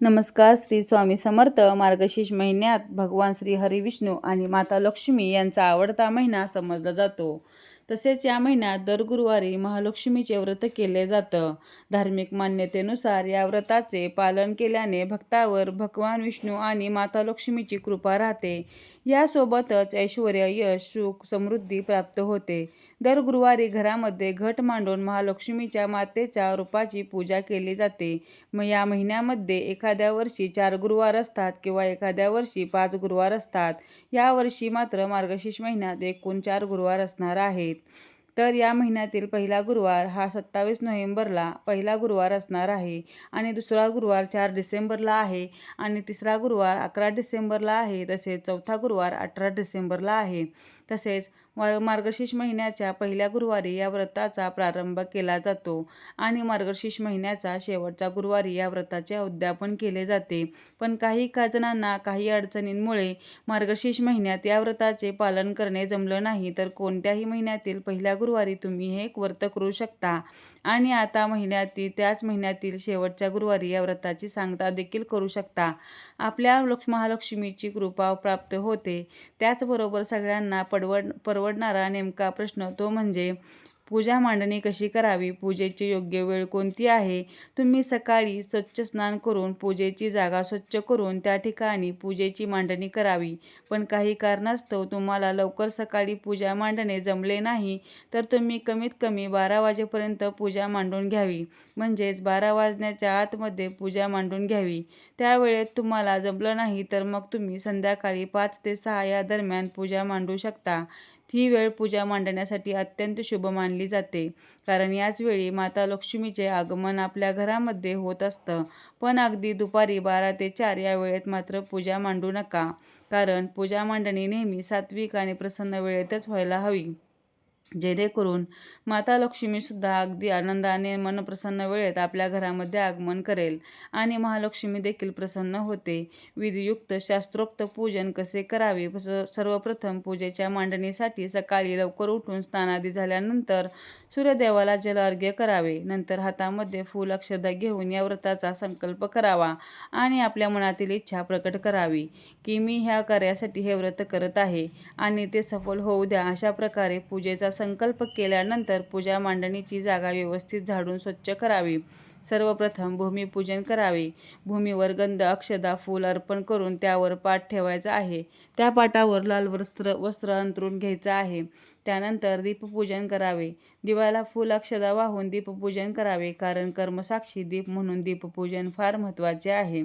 नमस्कार श्री स्वामी समर्थ मार्गशीर्ष महिन्यात भगवान श्री हरिविष्णू आणि माता लक्ष्मी यांचा आवडता महिना समजला जातो. तसेच या महिन्यात दर गुरुवारी महालक्ष्मीचे व्रत केले जातं. धार्मिक मान्यतेनुसार या व्रताचे पालन केल्याने भक्तावर भगवान विष्णू आणि माता लक्ष्मीची कृपा राहते. यासोबतच ऐश्वर यश सुख समृद्धी प्राप्त होते. दर गुरुवारी घरामध्ये घट मांडून महालक्ष्मीच्या मातेच्या रूपाची पूजा केली जाते. म या महिन्यामध्ये एखाद्या वर्षी चार गुरुवार असतात किंवा एखाद्या वर्षी पाच गुरुवार असतात. यावर्षी मात्र मार्गशीर्ष महिन्यात एकूण चार गुरुवार असणार आहेत. तर या महिन्यातील पहिला गुरुवार हा सत्तावीस नोव्हेंबरला पहिला गुरुवार असणार आहे आणि दुसरा गुरुवार चार डिसेंबरला आहे आणि तिसरा गुरुवार अकरा डिसेंबरला आहे तसेच चौथा गुरुवार अठरा डिसेंबरला आहे. तसेच मार्गशीर्ष महिन्याच्या पहिल्या गुरुवारी या व्रताचा प्रारंभ केला जातो आणि मार्गशीर्ष महिन्याचा शेवटचा गुरुवारी या व्रताचे उद्यापन केले जाते. पण काही खाजनांना काही अडचणींमुळे मार्गशीर्ष महिन्यात या व्रताचे पालन करणे जमलं नाही तर कोणत्याही महिन्यातील पहिल्या गुरुवारी तुम्ही हे व्रत करू शकता. आणि आता महिन्यातील त्याच महिन्यातील शेवटच्या गुरुवारी या व्रताची सांगता देखील करू शकता. आपल्या लक्ष महालक्ष्मीची कृपा प्राप्त होते. त्याचबरोबर सगळ्यांना पडवड परवडणारा नेमका प्रश्न तो म्हणजे पूजा मांडणी कशी करावी? पूजेची योग्य वेळ कोणती आहे? तुम्ही सकाळी स्वच्छ स्नान करून पूजेची जागा स्वच्छ करून त्या ठिकाणी पूजेची मांडणी करावी. पण काही कारणास्तव तुम्हाला लवकर सकाळी पूजा मांडणे जमले नाही तर तुम्ही कमीत कमी बारा वाजेपर्यंत पूजा मांडून घ्यावी. म्हणजेच बारा वाजण्याच्या आतमध्ये पूजा मांडून घ्यावी. त्यावेळेत तुम्हाला जमलं नाही तर मग तुम्ही संध्याकाळी पाच ते सहा या दरम्यान पूजा मांडू शकता. ही वेळ पूजा मांडण्यासाठी अत्यंत शुभ मानली जाते. कारण याच वेळी माता लक्ष्मीचे आगमन आपल्या घरामध्ये होत असतं. पण अगदी दुपारी बारा ते चार या वेळेत मात्र पूजा मांडू नका. कारण पूजा मांडणी नेहमी सात्विक आणि प्रसन्न वेळेतच व्हायला हवी. जेणेकरून माता लक्ष्मीसुद्धा अगदी आनंदाने मनप्रसन्न वेळेत आपल्या घरामध्ये आगमन करेल आणि महालक्ष्मी देखील प्रसन्न होते. विधियुक्त शास्त्रोक्त पूजन कसे करावे? सर्वप्रथम पूजेच्या मांडणीसाठी सकाळी लवकर उठून स्नानादी झाल्यानंतर सूर्यदेवाला जल अर्घ्य करावे. नंतर हातामध्ये फूल अक्षदा घेऊन या व्रताचा संकल्प करावा आणि आपल्या मनातील इच्छा प्रकट करावी की मी ह्या कार्यासाठी हे व्रत करत आहे आणि ते सफल होऊ द्या. अशा प्रकारे पूजेचा संकल्प केल्यानंतर पूजा मांडणीची जागा व्यवस्थित झाडून स्वच्छ करावी. सर्वप्रथम भूमिपूजन करावे. भूमीवर गंध अक्षदा फूल अर्पण करून त्यावर पाठ ठेवायचा आहे. त्या पाटावर लाल वस्त्र वस्त्र अंतरून घ्यायचं आहे. त्यानंतर दीपपूजन करावे. दिवाला फूल अक्षदा वाहून दीपपूजन करावे कारण कर्मसाक्षी दीप म्हणून दीपपूजन फार महत्त्वाचे आहे.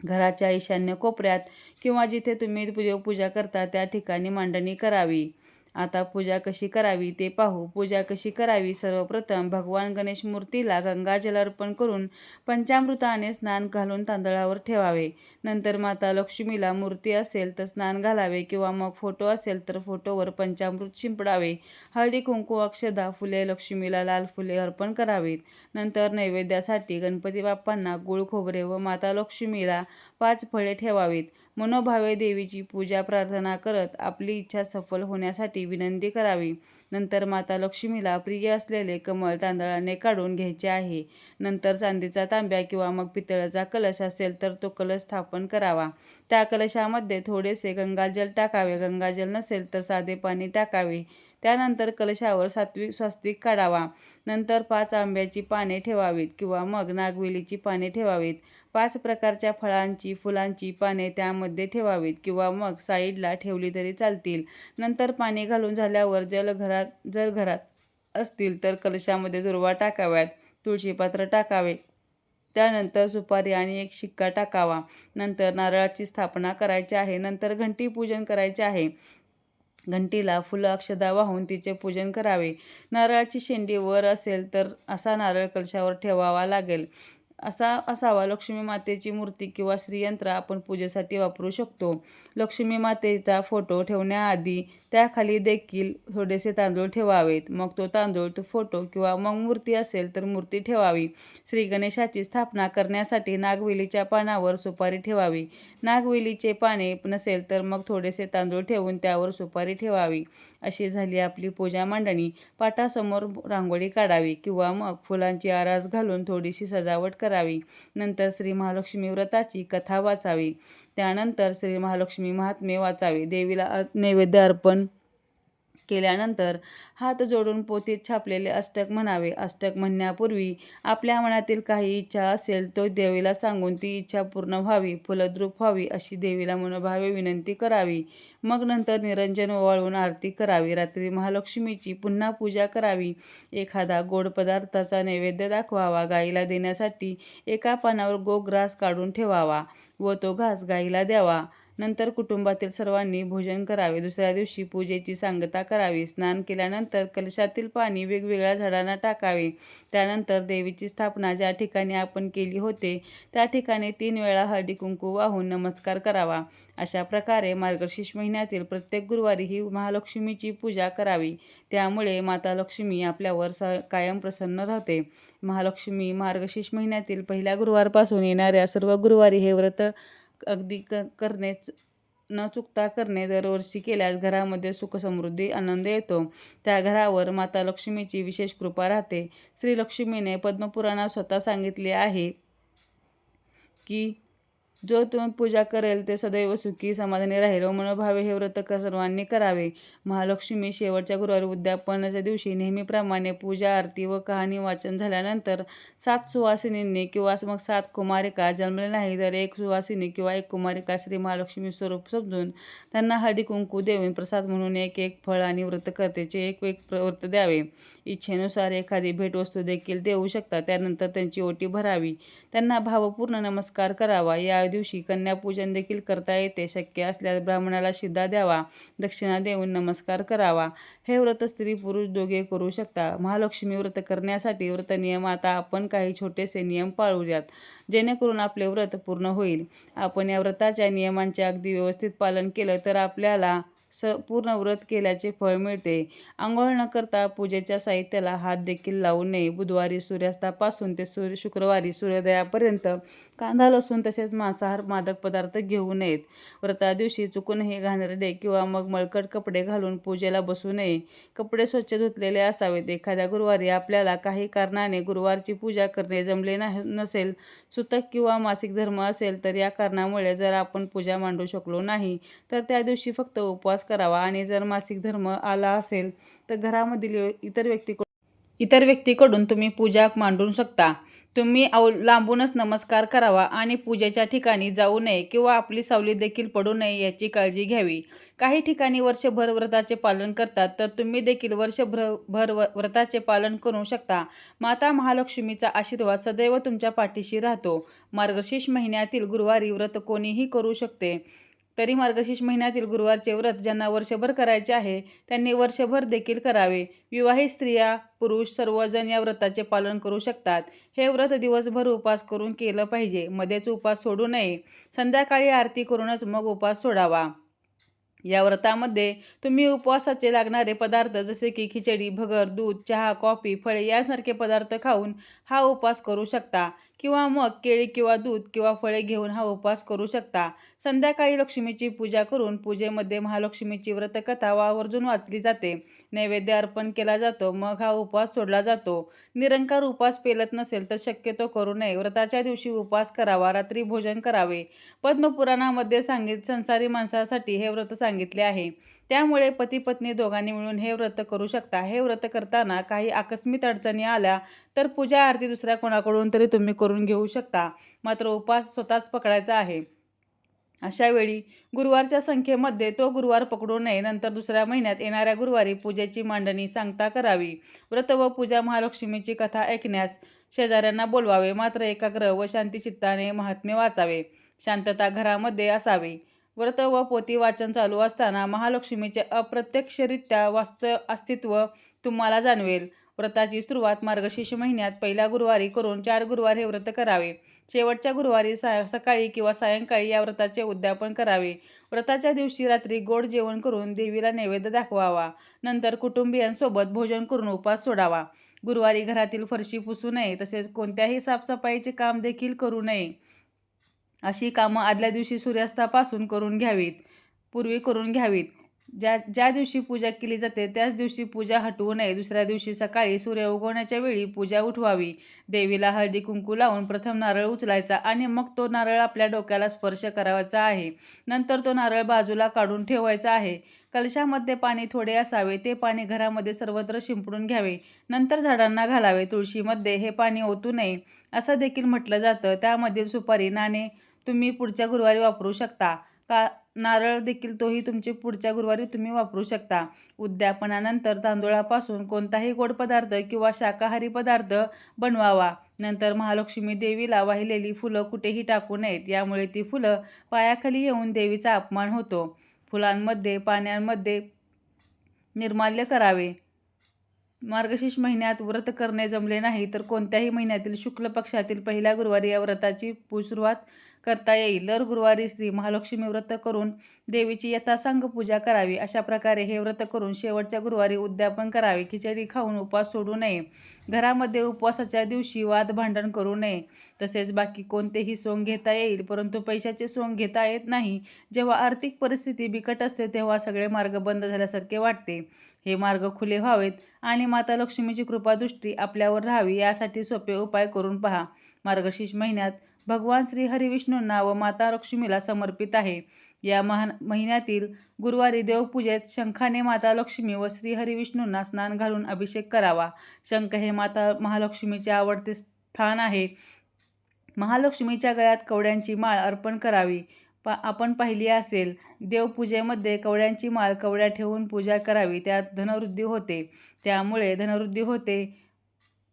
घराच्या ईशान्य कोपऱ्यात किंवा जिथे तुम्ही पूजा करता त्या ठिकाणी मांडणी करावी. आता पूजा कशी करावी ते पाहू. पूजा कशी करावी? सर्वप्रथम भगवान गणेश मूर्तीला गंगाजल अर्पण करून पंचामृताने स्नान घालून तांदळावर ठेवावे. नंतर माता लक्ष्मीला मूर्ती असेल तर स्नान घालावे किंवा मग फोटो असेल तर फोटोवर पंचामृत शिंपडावे. हळदी कुंकू अक्षदा फुले लक्ष्मीला लाल फुले अर्पण करावीत. नंतर नैवेद्यासाठी गणपती बाप्पांना गुळ खोबरे व माता लक्ष्मीला पाच फळे ठेवावीत. मनोभावे देवीची पूजा प्रार्थना करत आपली इच्छा सफल होण्यासाठी विनंती करावी. नंतर माता लक्ष्मीला प्रिय असलेले कमळ तांदळाने काढून घ्यायचे आहे. नंतर चांदीचा तांब्या किंवा मग पितळाचा कलश असेल तर तो कलश स्थापन करावा. त्या कलशामध्ये थोडेसे गंगाजल टाकावे. गंगाजल नसेल तर साधे पाणी टाकावे. त्यानंतर कलशावर सात्विक स्वास्तिक काढावा. नंतर पाच आंब्याची पाने ठेवावीत किंवा मग नागवेलीची पाने ठेवावीत. पाच प्रकारच्या फळांची फुलांची पाने त्यामध्ये ठेवावीत किंवा मग साईडला ठेवली तरी चालतील. नंतर पाणी घालून झाल्यावर जल घरात जर घरात असतील तर कलशामध्ये दुर्वा टाकाव्यात तुळशीपात्र टाकावे. त्यानंतर सुपारी आणि एक शिक्का टाकावा. नंतर नारळाची स्थापना करायची आहे. नंतर घंटी पूजन करायचे आहे. घंटीला फुलं अक्षदा वाहून तिचे पूजन करावे. नारळाची शेंडी वर असेल तर असा नारळ कलशावर ठेवावा लागेल. असा असावा. लक्ष्मी मातेची मूर्ती किंवा श्रीयंत्र आपण पूजेसाठी वापरू शकतो. लक्ष्मी मातेचा फोटो ठेवण्याआधी त्याखाली देखील थोडेसे तांदूळ ठेवावेत. मग तो तांदूळ तो फोटो किंवा मग मूर्ती असेल तर मूर्ती ठेवावी. श्री गणेशाची स्थापना करण्यासाठी नागवेलीच्या पानावर सुपारी ठेवावी. नागवेलीचे पाने नसेल तर मग थोडेसे तांदूळ ठेवून त्यावर सुपारी ठेवावी. अशी झाली आपली पूजा मांडणी. पाटासमोर रांगोळी काढावी किंवा मग फुलांची आरास घालून थोडीशी सजावट करावी. नंतर श्री महालक्ष्मी व्रताची कथा वाचावी. त्यानंतर श्री महालक्ष्मी महात्मे वाचावे. देवीला नैवेद्य अर्पण केल्यानंतर हात जोडून पोतीत छापलेले अष्टक म्हणावे. अष्टक म्हणण्यापूर्वी आपल्या मनातील काही इच्छा असेल तो देवीला सांगून ती इच्छा पूर्ण व्हावी फलद्रूप व्हावी अशी देवीला मनोभावे विनंती करावी. मग नंतर निरंजन ओवाळून आरती करावी. रात्री महालक्ष्मीची पुन्हा पूजा करावी. एखादा गोड पदार्थाचा नैवेद्य दाखवावा. गाईला देण्यासाठी एका पानावर गोग्रास काढून ठेवावा व तो घास गाईला द्यावा. नंतर कुटुंबातील सर्वांनी भोजन करावे. दुसऱ्या दिवशी पूजेची सांगता करावी. स्नान केल्यानंतर कलशातील पाणी वेगवेगळ्या झाडांना टाकावे. त्यानंतर देवीची स्थापना ज्या ठिकाणी आपण केली होते त्या ठिकाणी तीन वेळा हळदी कुंकू वाहून नमस्कार करावा. अशा प्रकारे मार्गशीर्ष महिन्यातील प्रत्येक गुरुवारी ही महालक्ष्मीची पूजा करावी. त्यामुळे माता लक्ष्मी आपल्यावर स कायम प्रसन्न राहते. महालक्ष्मी मार्गशीर्ष महिन्यातील पहिल्या गुरुवारपासून येणाऱ्या सर्व गुरुवारी हे व्रत अगदी क करणे च- न चुकता करणे दरवर्षी केल्यास घरामध्ये सुख समृद्धी आनंद येतो. त्या घरावर माता लक्ष्मीची विशेष कृपा राहते. श्री लक्ष्मीने पद्मपुराणात स्वतः सांगितले आहे की जो तुम्ही पूजा करेल ते सदैव सुखी समाधानी राहील. मनोभावे हे व्रत सर्वांनी करावे. महालक्ष्मी शेवटच्या गुरुवारी उद्यापनाच्या दिवशी नेहमीप्रमाणे पूजा आरती व कहाणी वाचन झाल्यानंतर सात सुवासिनींनी किंवा मग सात कुमारिका जन्मले नाही तर एक सुवासिनी किंवा एक कुमारिका श्री महालक्ष्मी स्वरूप समजून त्यांना हळदी कुंकू देऊन प्रसाद म्हणून एक एक फळ आणि व्रतकर्तेचे एक एक व्रत द्यावे. इच्छेनुसार एखादी भेटवस्तू देखील देऊ शकतात त्यानंतर त्यांची ओटी भरावी. त्यांना भावपूर्ण नमस्कार करावा. या दिवशी कन्यापूजन देखील करता येते. शक्य असल्यास ब्राह्मणाला शिद्धा द्यावा. दक्षिणा देऊन नमस्कार करावा. हे व्रत स्त्री पुरुष दोघे करू शकता. महालक्ष्मी व्रत करण्यासाठी व्रत नियम आता आपण काही छोटेसे नियम पाळूयात. जेणेकरून आपले व्रत पूर्ण होईल. आपण या व्रताच्या नियमांचे अगदी व्यवस्थित पालन केलं तर आपल्याला स पूर्ण व्रत केल्याचे फळ मिळते. आंघोळ न करता पूजेच्या साहित्याला हात देखील लावू नये. बुधवारी सूर्यास्तापासून ते सूर्य शुक्रवारी सूर्योदयापर्यंत कांदा लसूण तसेच मांसाहार मादक पदार्थ घेऊ नयेत. व्रता दिवशी चुकूनही घाणेरडे किंवा मग मळकट कपडे घालून पूजेला बसू नये. कपडे स्वच्छ धुतलेले असावेत. एखाद्या गुरुवारी आपल्याला काही कारणाने गुरुवारची पूजा करणे जमले नाही नसेल सुतक किंवा मासिक धर्म असेल तर या कारणामुळे जर आपण पूजा मांडू शकलो नाही तर त्या दिवशी फक्त उपवास करावा आणि जर मासिक धर्म आला असेल तर घरामधील इतर व्यक्तीकडून इतर व्यक्तीकडून तुम्ही पूजा मांडू शकता. तुम्ही अव लांबूनच नमस्कार करावा आणि पूजेच्या ठिकाणी जाऊ नये किंवा आपली सावली देखील पडू नये याची काळजी घ्यावी. काही ठिकाणी वर्षभर व्रताचे पालन करतात तर तुम्ही देखील वर्षभर भर व्रताचे पालन करू शकता. माता महालक्ष्मीचा आशीर्वाद सदैव तुमच्या पाठीशी राहतो. मार्गशीर्ष महिन्यातील गुरुवारी व्रत कोणीही करू शकते. तरी मार्गशीर्ष महिन्यातील गुरुवारचे व्रत ज्यांना वर्षभर करायचे आहे त्यांनी वर्षभर देखील करावे. विवाहित स्त्रिया पुरुष सर्वजण या व्रताचे पालन करू शकतात. हे व्रत दिवसभर उपास करून केलं पाहिजे. मध्येच उपास सोडू नये. संध्याकाळी आरती करूनच मग उपास सोडावा. या व्रतामध्ये तुम्ही उपवासाचे लागणारे पदार्थ जसे की खिचडी भगर दूध चहा कॉफी फळे यासारखे पदार्थ खाऊन हा उपवास करू शकता. किंवा मग केळी किंवा दूध किंवा फळे घेऊन हा उपवास करू शकता. संध्याकाळी लक्ष्मीची पूजा करून पूजेमध्ये महालक्ष्मीची व्रतकथा आवर्जून वाचली जाते. नैवेद्य अर्पण केला जातो मग हा उपवास सोडला जातो. निरंकार उपवास पेलत नसेल तर शक्यतो करू नये. व्रताच्या दिवशी उपवास करावा रात्री भोजन करावे. पद्मपुराणामध्ये सांगित संसारी माणसासाठी हे व्रत सांगितले आहे. त्यामुळे पती पत्नी दोघांनी मिळून हे व्रत करू शकता. हे व्रत करताना काही आकस्मिक अडचणी आल्या तर पूजा आरती दुसऱ्या कोणाकडून तरी तुम्ही करून घेऊ शकता. मात्र उपवास स्वतःच पकडायचा आहे. अशा वेळी गुरुवारच्या संख्येमध्ये तो गुरुवार पकडू नये. नंतर दुसऱ्या महिन्यात येणाऱ्या गुरुवारी पूजेची मांडणी सांगता करावी. व्रत व पूजा महालक्ष्मीची कथा ऐकण्यास शेजाऱ्यांना बोलवावे. मात्र एकाग्र व शांतीचित्ताने महात्म्य वाचावे. शांतता घरामध्ये असावी. व्रत व पोती वाचन चालू असताना महालक्ष्मीचे अप्रत्यक्षरित्या वास्त अस्तित्व तुम्हाला जाणवेल. व्रताची सुरुवात मार्गशीर्ष महिन्यात पहिल्या गुरुवारी करून चार गुरुवार हे व्रत करावे. शेवटच्या गुरुवारी सा सकाळी किंवा सायंकाळी या व्रताचे उद्यापन करावे. व्रताच्या दिवशी रात्री गोड जेवण करून देवीला नैवेद्य दाखवावा. नंतर कुटुंबियांसोबत भोजन करून उपास सोडावा. गुरुवारी घरातील फरशी पुसू नये तसेच कोणत्याही साफसफाईचे काम देखील करू नये. अशी कामं आदल्या दिवशी सूर्यास्तापासून करून घ्यावीत. पूर्वी करून घ्यावीत. ज्या ज्या दिवशी पूजा केली जाते त्याच दिवशी पूजा हटवू नये. दुसऱ्या दिवशी सकाळी सूर्य उगवण्याच्या वेळी पूजा उठवावी. देवीला हळदी कुंकू लावून प्रथम नारळ उचलायचा आणि मग तो नारळ आपल्या डोक्याला स्पर्श करावायचा आहे. नंतर तो नारळ बाजूला काढून ठेवायचा आहे. कलशामध्ये पाणी थोडे असावे ते पाणी घरामध्ये सर्वत्र शिंपडून घ्यावे. नंतर झाडांना घालावे. तुळशीमध्ये हे पाणी ओतू नये असं देखील म्हटलं जातं. त्यामधील सुपारी नाणे तुम्ही पुढच्या गुरुवारी वापरू शकता. का नारळ देखील तोही तुमचे पुढच्या गुरुवारी तुम्ही वापरू शकता. उद्यापनानंतर तांदूळापासून कोणताही गोड पदार्थ किंवा शाकाहारी पदार्थ बनवावा. नंतर महालक्ष्मी देवीला वाहिलेली फुलं कुठेही टाकू नयेत यामुळे ती फुलं पायाखाली येऊन देवीचा अपमान होतो. फुलांमध्ये पाण्यामध्ये निर्माल्य करावे. मार्गशीर्ष महिन्यात व्रत करणे जमले नाही तर कोणत्याही महिन्यातील शुक्ल पक्षातील पहिल्या गुरुवारी या व्रताची पू सुरुवात करता येईल. दर गुरुवारी श्री महालक्ष्मी व्रत करून देवीची यथासांग पूजा करावी. अशा प्रकारे हे व्रत करून शेवटच्या गुरुवारी उद्यापन करावे. खिचडी खाऊन उपवास सोडू नये. घरामध्ये उपवासाच्या दिवशी वाद भांडण करू नये. तसेच बाकी कोणतेही सोंग घेता येईल. परंतु पैशाचे सोंग घेता येत नाही. जेव्हा आर्थिक परिस्थिती बिकट असते तेव्हा सगळे मार्ग बंद झाल्यासारखे वाटते. हे मार्ग खुले व्हावेत आणि माता लक्ष्मीची कृपादृष्टी आपल्यावर राहावी यासाठी सोपे उपाय करून पहा. मार्गशीर्ष महिन्यात भगवान श्री हरिविष्णूंना व माता लक्ष्मीला समर्पित आहे. या महान महिन्यातील गुरुवारी देवपूजेत शंखाने माता लक्ष्मी व श्री हरिविष्णूंना स्नान घालून अभिषेक करावा. शंख हे माता महालक्ष्मीचे आवडते स्थान आहे. महालक्ष्मीच्या गळ्यात कवड्यांची माळ अर्पण करावी. पा आपण पाहिली असेल देवपूजेमध्ये कवड्यांची माळ कवड्या ठेवून पूजा करावी त्यात धनवृद्धी होते. त्यामुळे धनवृद्धी होते.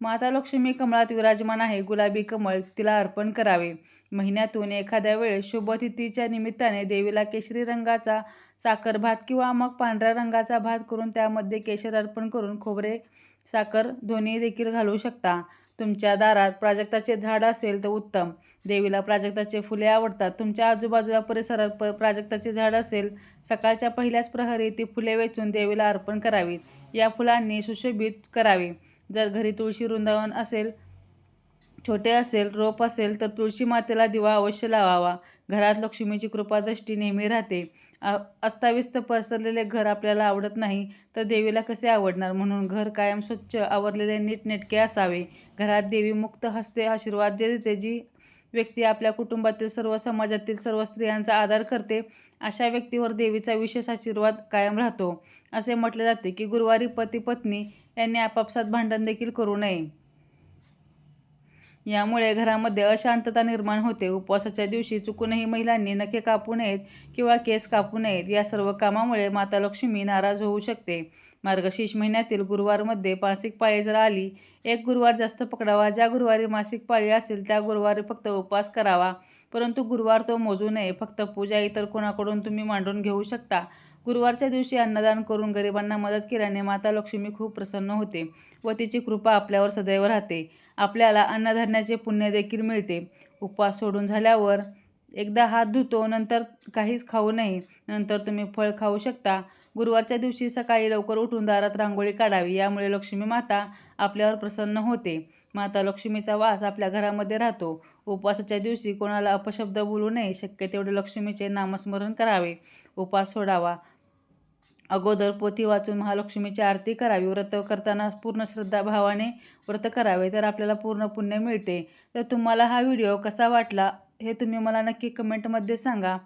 माता लक्ष्मी कमळात विराजमान आहे. गुलाबी कमळ तिला अर्पण करावे. महिन्यातून एखाद्या वेळेस शुभतिथीच्या निमित्ताने देवीला केशरी रंगाचा साखर भात किंवा मग पांढऱ्या रंगाचा भात करून त्यामध्ये केशर अर्पण करून खोबरे साखर दोन्ही देखील घालू शकता. तुमच्या दारात प्राजक्ताचे झाड असेल तर उत्तम. देवीला प्राजक्ताचे फुले आवडतात. तुमच्या आजूबाजूला परिसरात प प्राजक्ताचे झाड असेल सकाळच्या पहिल्याच प्रहरी ती फुले वेचून देवीला अर्पण करावीत. या फुलांनी सुशोभित करावे. जर घरी तुळशी वृंदावन असेल छोटे असेल रोप असेल तर तुळशी मातेला दिवा अवश्य लावावा. घरात लक्ष्मीची कृपादृष्टी नेहमी राहते. अस्ताव्यस्त पसरलेले घर आपल्याला आवडत नाही तर देवीला कसे आवडणार? म्हणून घर कायम स्वच्छ आवरलेले नीटनेटके असावे. घरात देवी मुक्त हस्ते आशीर्वाद जे देते जी व्यक्ती आपल्या कुटुंबातील सर्व समाजातील सर्व स्त्रियांचा आदर करते अशा व्यक्तीवर देवीचा विशेष आशीर्वाद कायम राहतो. असे म्हटले जाते की गुरुवारी पती पत्नी यांनी आपापसात भांडण देखील करू नये. यामुळे घरामध्ये अशांतता निर्माण होते. उपवासाच्या दिवशी चुकूनही महिलांनी नखे कापू नयेत किंवा केस कापू नयेत या सर्व कामामुळे माता लक्ष्मी नाराज होऊ शकते. मार्गशीर्ष महिन्यातील गुरुवारमध्ये मासिक पाळी जर आली एक गुरुवार जास्त पकडावा ज्या गुरुवारी मासिक पाळी असेल त्या गुरुवारी फक्त उपवास करावा. परंतु गुरुवार तो मोजू नये. फक्त पूजा इतर कोणाकडून तुम्ही मांडून घेऊ शकता. गुरुवारच्या दिवशी अन्नदान करून गरिबांना मदत केल्याने माता लक्ष्मी खूप प्रसन्न होते व तिची कृपा आपल्यावर सदैव राहते. आपल्याला अन्नधान्याचे पुण्य देखील मिळते. उपवास सोडून झाल्यावर एकदा हात धुतो नंतर काहीच खाऊ नये नंतर तुम्ही फळ खाऊ शकता. गुरुवारच्या दिवशी सकाळी लवकर उठून दारात रांगोळी काढावी यामुळे लक्ष्मी माता आपल्यावर प्रसन्न होते. माता लक्ष्मीचा वास आपल्या घरामध्ये राहतो. उपवासाच्या दिवशी कोणाला अपशब्द बोलू नये शक्य तेवढे लक्ष्मीचे नामस्मरण करावे. उपवास सोडावा. अगोदर पोथी वाचून महालक्ष्मीची आरती करावी. व्रत करताना पूर्ण श्रद्धाभावाने व्रत करावे तर आपल्याला पूर्ण पुण्य मिळते. तर तुम्हाला हा व्हिडिओ कसा वाटला हे तुम्ही मला नक्की कमेंटमध्ये सांगा.